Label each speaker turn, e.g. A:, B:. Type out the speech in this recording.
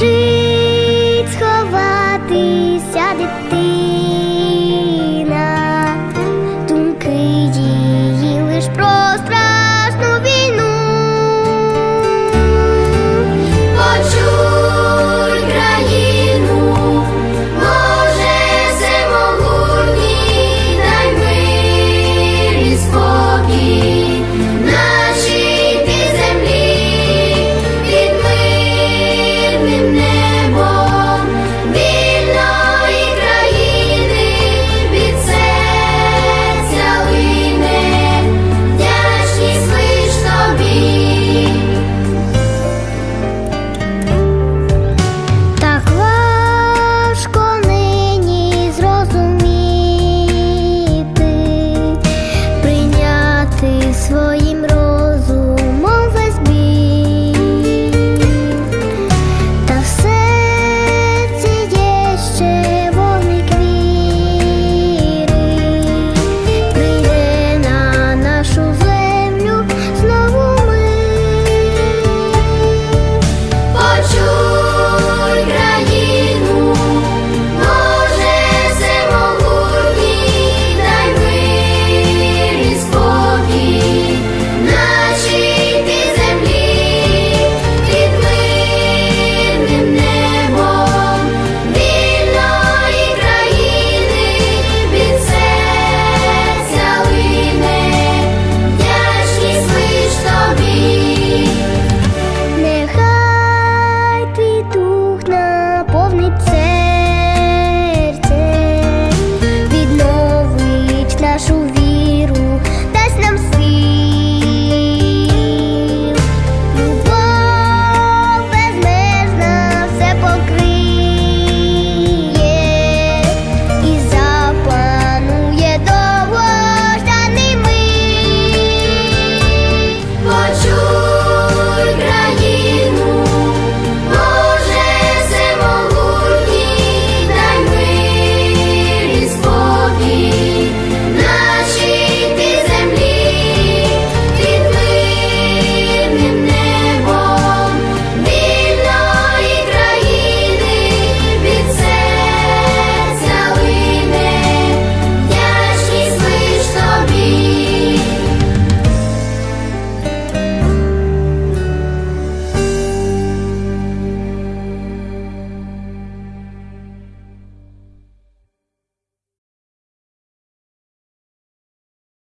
A: біжить сховатися дитина. своїм